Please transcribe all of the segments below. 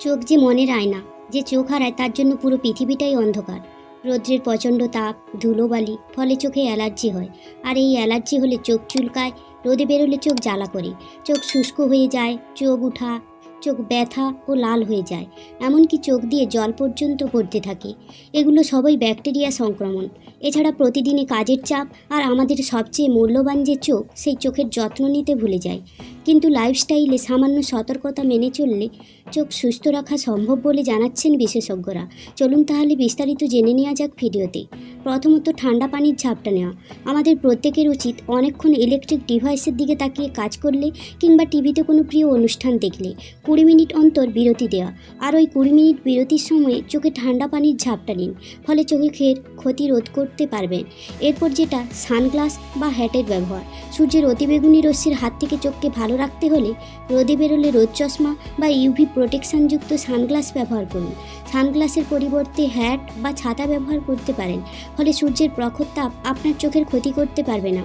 চোখ যে মনের আয়না যে চোখ হারায় তার জন্য পুরো পৃথিবীটাই অন্ধকার। রৌদ্রের প্রচণ্ড তাপ, ধুলোবালি, ফলে চোখে অ্যালার্জি হয়। আর এই অ্যালার্জি হলে চোখ চুলকায়, রোদে বেরোলে চোখ জ্বালা করে। চোখ শুষ্ক হয়ে যায়, চোখ উঠা চোখ ব্যথা ও লাল হয়ে যায়, এমনকি চোখ দিয়ে জল পর্যন্ত পড়তে থাকে। এগুলো সবই ব্যাকটেরিয়া সংক্রমণ। এছাড়া প্রতিদিনে কাজের চাপ আর আমাদের সবচেয়ে মূল্যবান যে চোখ, সেই চোখের যত্ন নিতে ভুলে যায় কিন্তু লাইফস্টাইলে সামান্য সতর্কতা মেনে চললে চোখ সুস্থ রাখা সম্ভব বলে জানাচ্ছেন বিশেষজ্ঞরা। চলুন তাহলে বিস্তারিত জেনে নেওয়া যাক ভিডিওতে। প্রথমত ঠান্ডা পানির ঝাপটা নেওয়া। আমাদের প্রত্যেকের উচিত অনেকক্ষণ ইলেকট্রিক ডিভাইসের দিকে তাকিয়ে কাজ করলে কিংবা টিভিতে কোনো প্রিয় অনুষ্ঠান দেখলে। কুড়ি মিনিট অন্তর বিরতি দেওয়া। আর ওই কুড়ি মিনিট বিরতির সময়ে চোখে ঠান্ডা পানির ঝাপটা নিন, ফলে চোখের ক্ষতি রোধ করতে পারবেন। এরপর যেটা সানগ্লাস বা হ্যাটের ব্যবহার। সূর্যের অতিবেগুনি রশ্মির হাত থেকে চোখকে ভালো রাখতে হলে রোদে বেরোলে রোদ চশমা বা ইউভি প্রোটেকশনযুক্ত সানগ্লাস ব্যবহার করুন। সানগ্লাসের পরিবর্তে হ্যাট বা ছাতা ব্যবহার করতে পারেন ফলে সূর্যের প্রখর তাপ আপনার চোখের ক্ষতি করতে পারবে না।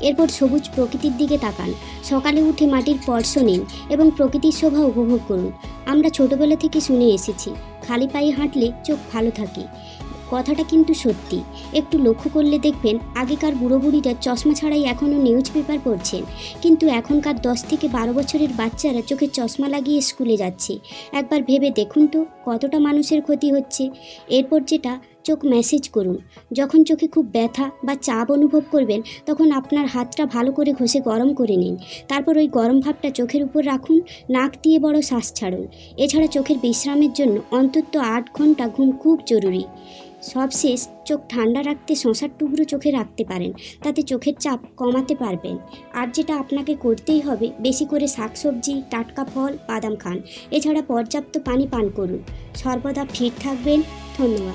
এরপর সবুজ প্রকৃতির দিকে তাকান। সকালে উঠে মাটির স্পর্শ নিন এবং প্রকৃতির শোভা উপভোগ করুন। আমরা ছোটবেলা থেকে শুনে এসেছি, খালি পায়ে হাঁটলে চোখ ভালো থাকে। কথাটা কিন্তু সত্যি। একটু লক্ষ্য করলে দেখবেন, আগেকার বুড়ো বুড়িরা চশমা ছাড়াই এখনও নিউজ পেপার পড়ছেন। কিন্তু এখনকার দশ থেকে বারো বছরের বাচ্চারা চোখে চশমা লাগিয়ে স্কুলে যাচ্ছে। একবার ভেবে দেখুন তো, কতটা মানুষের ক্ষতি হচ্ছে। এরপর যেটা চোখ ম্যাসেজ করুন। যখন চোখে খুব ব্যথা বা চাপ অনুভব করবেন, তখন আপনার হাতটা ভালো করে ঘষে গরম করে নিন। তারপর ওই গরম ভাবটা চোখের উপর রাখুন, নাক দিয়ে বড় শ্বাস ছাড়ুন। এছাড়া চোখের বিশ্রামের জন্য অন্তত আট ঘণ্টা ঘুম খুব জরুরি। সবশেষ, চোখ ঠান্ডা রাখতে শশার টুকরো চোখে রাখতে পারেন, তাতে চোখের চাপ কমাতে পারবেন। আর যেটা আপনাকে করতেই হবে, বেশি করে শাকসবজি, টাটকা ফল, বাদাম খান। এছাড়া পর্যাপ্ত পানি পান করুন। সর্বদা ফিট থাকবেন। ধন্যবাদ।